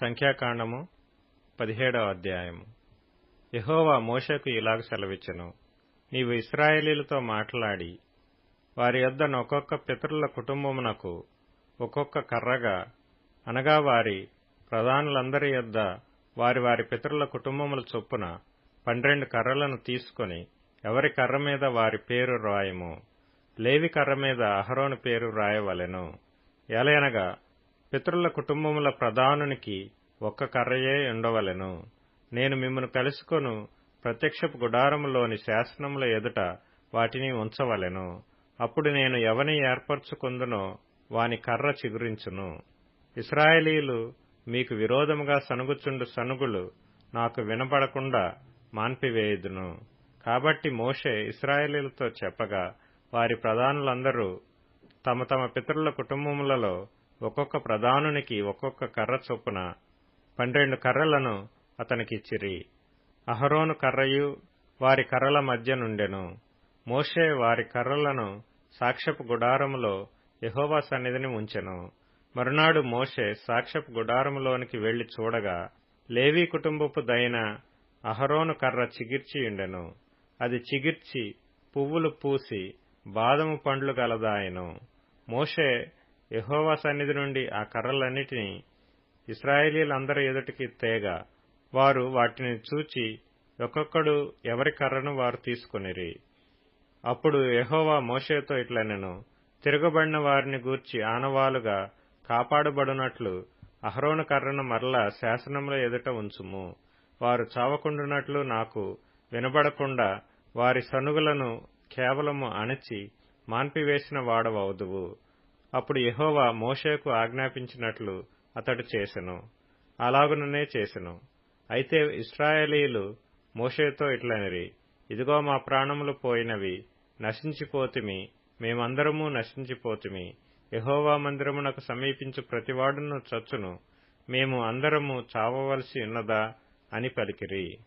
సంఖ్యాకాండము పదిహేడవ అధ్యాయము. యహోవా మోషకు ఇలాగ సెలవిచ్చెను నీవు ఇస్రాయేలీలతో మాట్లాడి వారి యొద్ద ఒక్కొక్క పితరుల కుటుంబమునకు ఒక్కొక్క కర్రగా అనగా వారి ప్రధానులందరి యొద్ద వారి వారి పితరుల కుటుంబముల చొప్పున పన్నెండు కర్రలను తీసుకొని ఎవరి కర్ర మీద వారి పేరు రాయము లేవి కర్ర మీద అహరోను పేరు రాయవలెను. ఎలయనగా పితరుల కుటుంబముల ప్రధానునికి ఒక్క కర్రయే ఉండవలెను నేను మిమ్మను కలుసుకొను ప్రత్యక్షపు గుడారములోని శాసనముల ఎదుట వాటిని ఉంచవలెను. అప్పుడు నేను ఎవని ఏర్పరచుకుందునో వాని కర్ర చిగురించును. ఇస్రాయేలీలు మీకు విరోధముగా సనుగుచుండు సనుగులు నాకు వినపడకుండా మాన్పివేయుదును. కాబట్టి మోషే ఇస్రాయేలీలతో చెప్పగా వారి ప్రధానులందరూ తమ తమ పితరుల కుటుంబములలో ఒక్కొక్క ప్రధానునికి ఒక్కొక్క కర్ర చొప్పున పన్నెండు కర్రలను అతనికిచ్చిరి. అహరోను కర్రయు వారి కర్రల మధ్య నుండెను. మోషే వారి కర్రలను సాక్ష్యపు గుడారములో యహోవా సన్నిధిని ఉంచెను. మరునాడు మోషే సాక్ష్యపు గుడారములోనికి వెళ్ళి చూడగా లేవీ కుటుంబపు దైన అహరోను కర్ర చిగిర్చియుండెను. అది చిగిర్చి పువ్వులు పూసి బాదము పండ్లు గలదాయను. మోషే యహోవా సన్నిధి నుండి ఆ కర్రలన్నిటినీ ఇస్రాయేలీలందరి ఎదుటికి తేగ. వారు వాటిని చూచి ఒక్కొక్కడు ఎవరి కర్రను వారు తీసుకునిరి. అప్పుడు యహోవా మోషేతో ఇట్లనెను తిరగబడిన వారిని గూర్చి ఆనవాలుగా కాపాడబడునట్లు అహరోను కర్రను మరలా శాసనముల ఎదుట ఉంచుము. వారు చావకుండునట్లు నాకు వినబడకుండా వారి సనుగులను కేవలము అణచి మాన్పివేసిన వాడవవుదువు అప్పుడు యహోవా మోషేకు ఆజ్ఞాపించినట్లు అతడు చేసెను. అలాగుననే చేసెను. అయితే ఇస్రాయేలీలు మోషేతో ఇట్లనిరి ఇదిగో మా ప్రాణములు పోయినవి నశించిపోతిమి మేమందరము నశించిపోతిమి. యహోవా మందిరమునకు సమీపించు ప్రతివాడును చచ్చును. మేము అందరము చావవలసి ఉన్నదా? అని పలికిరి.